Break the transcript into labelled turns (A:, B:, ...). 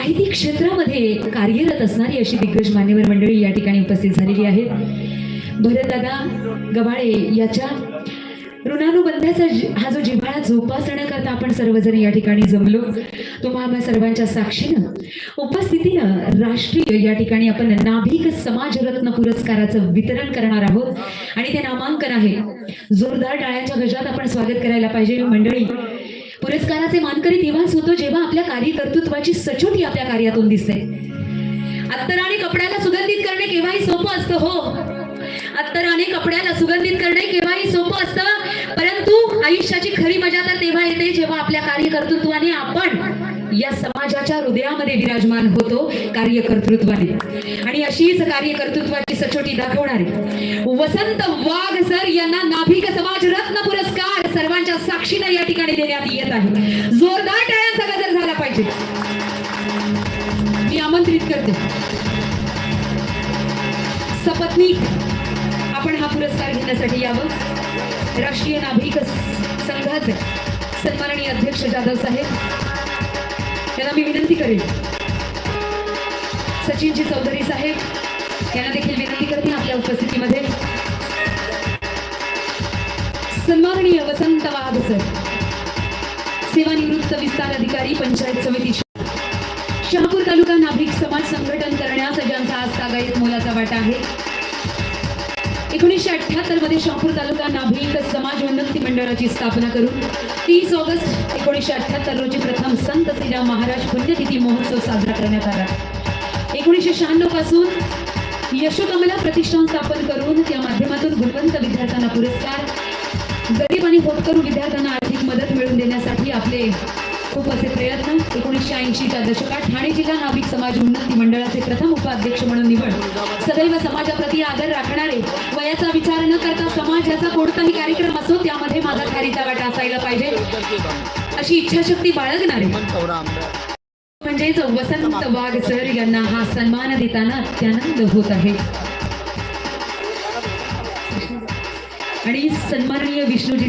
A: माहिती क्षेत्रामध्ये कार्यरत असणारी अशी दिग्गज मान्यवर मंडळी या ठिकाणी उपस्थित झालेली आहेत. भरतदादा गबाळे याच्या ऋणानुबंधाचा हा जो जिव्हाळा जोपासण्याकरता आपण सर्वजण या ठिकाणी जमलो तुम्हाला सर्वांच्या साक्षीनं उपस्थितीनं राष्ट्रीय या ठिकाणी आपण नाभिक समाजरत्न पुरस्काराचं वितरण करणार आहोत. आणि ते नामांकन आहे. जोरदार टाळ्यांच्या गजात आपण स्वागत करायला पाहिजे. मंडळी पुरस्काराचे मानकरी तेव्हाच होतो जेव्हा आपल्या कार्यकर्तृत्वाची सचोटी आपल्या कार्यातून दिसते. अत्तराने कपड्याला सुगंधित करणे केव्हाही सोपं असतं हो. अत्तराने कपड्याला सुगंधित करणे केव्हाही सोपं असतं परंतु आयुष्याची खरी मजा तर तेव्हा येते जेव्हा आपल्या कार्यकर्तृत्वाने आपण या समाजाच्या हृदयामध्ये विराजमान होतो कार्यकर्तृत्वाने. आणि अशीच कार्यकर्तृत्वाची सचोटी दाखवणारे वसंत वाघ सर यांना नाभिक समाज रत्न साक्षीनं या ठिकाणी देण्यात येत आहे. जोरदार टाळ्यांचा गजर झाला पाहिजे. मी आमंत्रित करते. सपत्नी आपण हा पुरस्कार घेण्यासाठी यावं. राष्ट्रीय नागरिक संघाचे सन्माननीय अध्यक्ष जाधव साहेब यांना मी विनंती करेन. सचिनजी चौधरी साहेब यांना देखील विनंती करते आपल्या उपस्थितीमध्ये. सन्माननीय वसंत वाघ सर. सेवानिवृत्त विस्तार अधिकारी पंचायत समिती शहापूर तालुका नाभिक समाज संघटन करण्यास ज्यांचा आज कागायत मोलाचा वाटा आहे. एकोणीसशे अठ्याहत्तरमध्ये शहापूर तालुका नाभिक समाज उन्नती मंडळाची स्थापना करून तीस ऑगस्ट एकोणीसशे अठ्याहत्तर रोजी प्रथम संत श्रीराम महाराज पुण्यतिथी महोत्सव साजरा करण्यात आला. एकोणीसशे शहाण्णवपासून यशोकमला प्रतिष्ठान स्थापन करून त्या माध्यमातून गुणवंत विद्यार्थ्यांना पुरस्कार होत करून विद्यार्थ्यांना आर्थिक मदत मिळवून देण्यासाठी आपले खूप असे प्रयत्न. एकोणीसशे ऐंशीच्या दशकात ठाणे जिल्हा नाविक समाज उन्नती मंडळाचे प्रथम उपाध्यक्ष म्हणून निवड. सदैव समाजाप्रती आदर राखणारे वयाचा विचार न करता समाजाचा कोणताही कार्यक्रम असो त्यामध्ये माझा खारीचा वाटा असायला पाहिजे. अशी इच्छाशक्ती बाळगणारे. म्हणजेच वसंत वाघ सर यांना हा सन्मान देताना अत्यानंद होत आहे. आणि सन्माननीय विष्णूजी